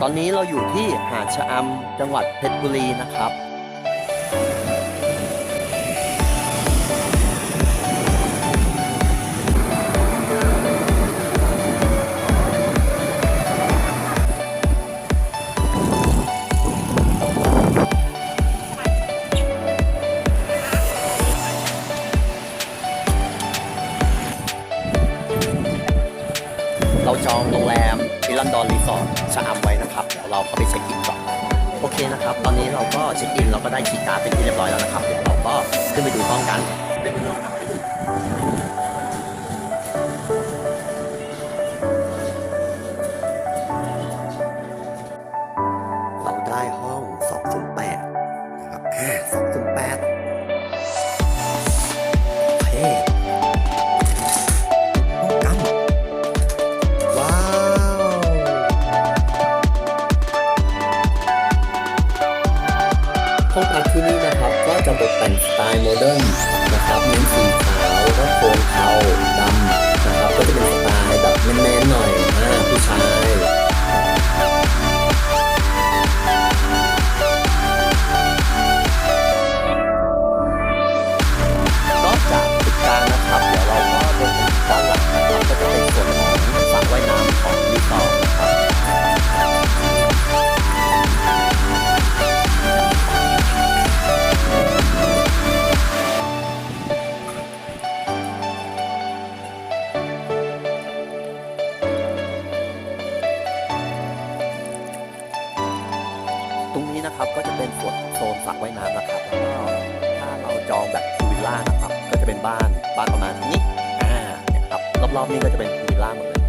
ตอนนี้เราอยู่ที่หาดชะอำจังหวัดเพชรบุรีนะครับ เราจองโรงแรมมิลันดอนรีสอร์ทชะอำไว้นะครับ เดี๋ยวเราเข้าไปเช็คอินก่อน โอเคนะครับ ตอนนี้เราก็เช็คอินเราก็ได้คีย์การ์ดเป็นที่เรียบร้อยแล้วนะครับ เดี๋ยวเราก็ขึ้นไปดูห้องกัน ห้องพักที่นี่นะครับ ก็จะตกแต่งสไตล์โมเดิร์นนะครับเน้นสีขาวและโทนเทา นะครับก็จะเป็นส่วนโซนสระว่ายน้ำนะครับแล้วก็ถ้าเราจองแบบพูลวิลล่านะครับก็จะเป็นบ้านบ้านประมาณนี้อ่าเนี่ยครับรอบๆนี้ก็จะเป็นพูลวิลล่าหมดเลย